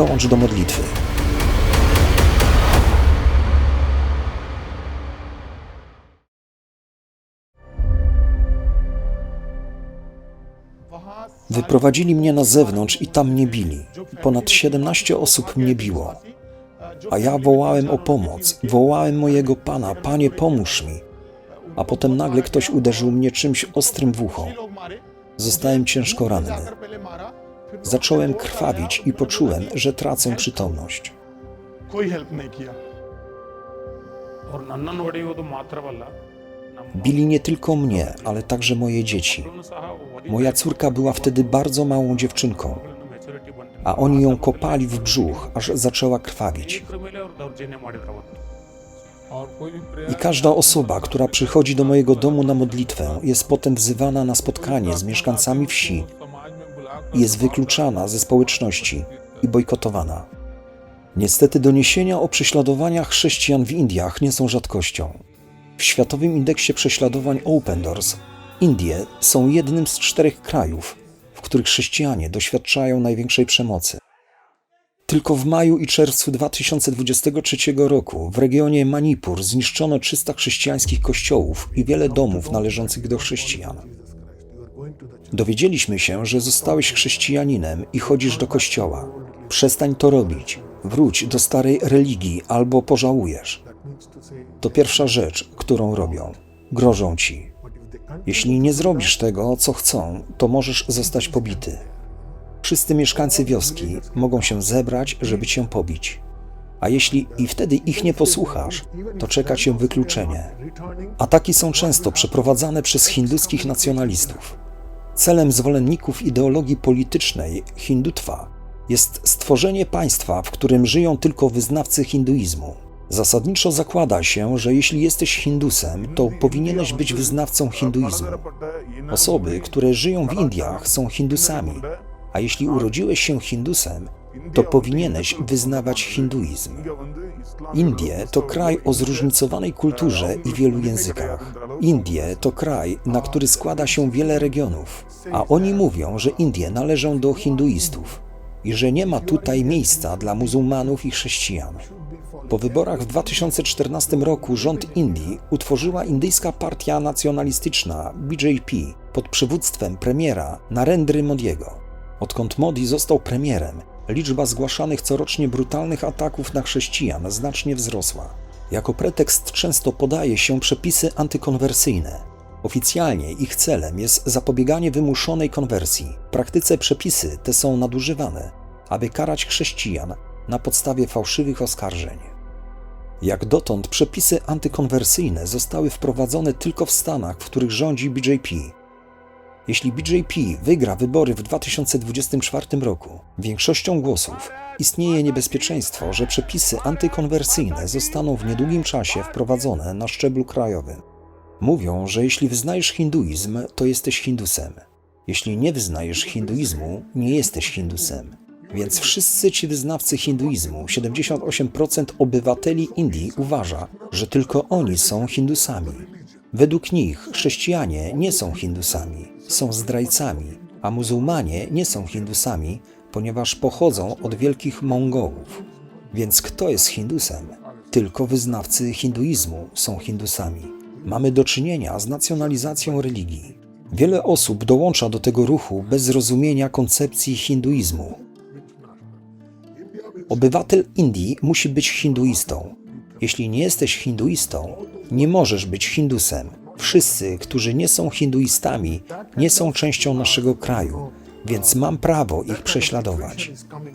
dołącz do modlitwy. Wyprowadzili mnie na zewnątrz i tam mnie bili. Ponad 17 osób mnie biło. A ja wołałem o pomoc, wołałem mojego Pana, Panie pomóż mi. A potem nagle ktoś uderzył mnie czymś ostrym w ucho. Zostałem ciężko ranny. Zacząłem krwawić i poczułem, że tracę przytomność. Bili nie tylko mnie, ale także moje dzieci. Moja córka była wtedy bardzo małą dziewczynką, a oni ją kopali w brzuch, aż zaczęła krwawić. I każda osoba, która przychodzi do mojego domu na modlitwę, jest potem wzywana na spotkanie z mieszkańcami wsi, jest wykluczana ze społeczności i bojkotowana. Niestety doniesienia o prześladowaniach chrześcijan w Indiach nie są rzadkością. W Światowym Indeksie Prześladowań Open Doors Indie są jednym z czterech krajów, w których chrześcijanie doświadczają największej przemocy. Tylko w maju i czerwcu 2023 roku w regionie Manipur zniszczono 300 chrześcijańskich kościołów i wiele domów należących do chrześcijan. Dowiedzieliśmy się, że zostałeś chrześcijaninem i chodzisz do kościoła. Przestań to robić. Wróć do starej religii albo pożałujesz. To pierwsza rzecz, którą robią. Grożą ci. Jeśli nie zrobisz tego, co chcą, to możesz zostać pobity. Wszyscy mieszkańcy wioski mogą się zebrać, żeby cię pobić. A jeśli i wtedy ich nie posłuchasz, to czeka cię wykluczenie. Ataki są często przeprowadzane przez hinduskich nacjonalistów. Celem zwolenników ideologii politycznej hindutwa jest stworzenie państwa, w którym żyją tylko wyznawcy hinduizmu. Zasadniczo zakłada się, że jeśli jesteś Hindusem, to powinieneś być wyznawcą hinduizmu. Osoby, które żyją w Indiach, są Hindusami, a jeśli urodziłeś się Hindusem, to powinieneś wyznawać hinduizm. Indie to kraj o zróżnicowanej kulturze i wielu językach. Indie to kraj, na który składa się wiele regionów, a oni mówią, że Indie należą do hinduistów i że nie ma tutaj miejsca dla muzułmanów i chrześcijan. Po wyborach w 2014 roku rząd Indii utworzyła indyjska partia nacjonalistyczna BJP pod przywództwem premiera Narendry Modiego. Odkąd Modi został premierem, liczba zgłaszanych corocznie brutalnych ataków na chrześcijan znacznie wzrosła. Jako pretekst często podaje się przepisy antykonwersyjne. Oficjalnie ich celem jest zapobieganie wymuszonej konwersji. W praktyce przepisy te są nadużywane, aby karać chrześcijan na podstawie fałszywych oskarżeń. Jak dotąd przepisy antykonwersyjne zostały wprowadzone tylko w Stanach, w których rządzi BJP. Jeśli BJP wygra wybory w 2024 roku większością głosów, istnieje niebezpieczeństwo, że przepisy antykonwersyjne zostaną w niedługim czasie wprowadzone na szczeblu krajowym. Mówią, że jeśli wyznajesz hinduizm, to jesteś Hindusem. Jeśli nie wyznajesz hinduizmu, nie jesteś Hindusem. Więc wszyscy ci wyznawcy hinduizmu, 78% obywateli Indii uważa, że tylko oni są Hindusami. Według nich chrześcijanie nie są Hindusami, są zdrajcami, a muzułmanie nie są Hindusami, ponieważ pochodzą od wielkich Mongołów. Więc kto jest Hindusem? Tylko wyznawcy hinduizmu są Hindusami. Mamy do czynienia z nacjonalizacją religii. Wiele osób dołącza do tego ruchu bez zrozumienia koncepcji hinduizmu. Obywatel Indii musi być hinduistą. Jeśli nie jesteś hinduistą, nie możesz być Hindusem. Wszyscy, którzy nie są hinduistami, nie są częścią naszego kraju, więc mam prawo ich prześladować.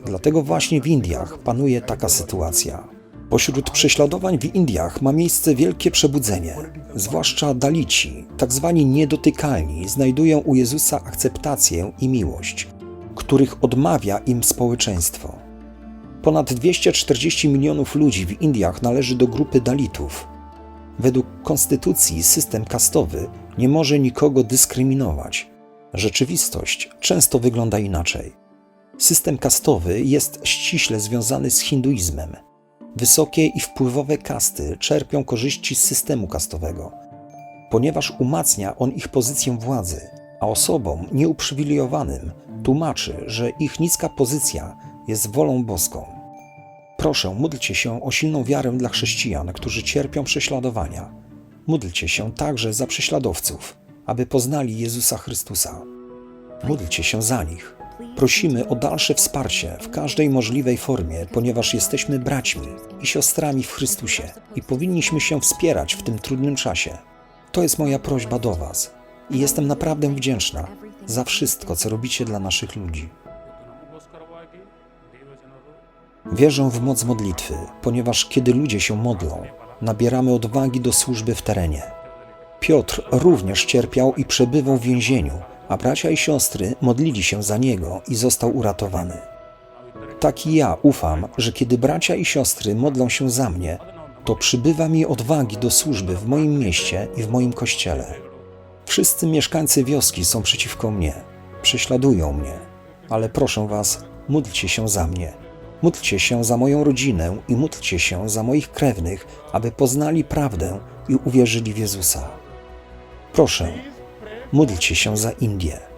Dlatego właśnie w Indiach panuje taka sytuacja. Pośród prześladowań w Indiach ma miejsce wielkie przebudzenie. Zwłaszcza Dalici, tak zwani niedotykalni, znajdują u Jezusa akceptację i miłość, których odmawia im społeczeństwo. Ponad 240 milionów ludzi w Indiach należy do grupy Dalitów. Według konstytucji system kastowy nie może nikogo dyskryminować. Rzeczywistość często wygląda inaczej. System kastowy jest ściśle związany z hinduizmem. Wysokie i wpływowe kasty czerpią korzyści z systemu kastowego, ponieważ umacnia on ich pozycję władzy, a osobom nieuprzywilejowanym tłumaczy, że ich niska pozycja jest wolą boską. Proszę, módlcie się o silną wiarę dla chrześcijan, którzy cierpią prześladowania. Módlcie się także za prześladowców, aby poznali Jezusa Chrystusa. Módlcie się za nich. Prosimy o dalsze wsparcie w każdej możliwej formie, ponieważ jesteśmy braćmi i siostrami w Chrystusie i powinniśmy się wspierać w tym trudnym czasie. To jest moja prośba do Was i jestem naprawdę wdzięczna za wszystko, co robicie dla naszych ludzi. Wierzę w moc modlitwy, ponieważ kiedy ludzie się modlą, nabieramy odwagi do służby w terenie. Piotr również cierpiał i przebywał w więzieniu, a bracia i siostry modlili się za niego i został uratowany. Tak i ja ufam, że kiedy bracia i siostry modlą się za mnie, to przybywa mi odwagi do służby w moim mieście i w moim kościele. Wszyscy mieszkańcy wioski są przeciwko mnie, prześladują mnie, ale proszę was, módlcie się za mnie Módlcie się za moją rodzinę i módlcie się za moich krewnych, aby poznali prawdę i uwierzyli w Jezusa. Proszę, módlcie się za Indię.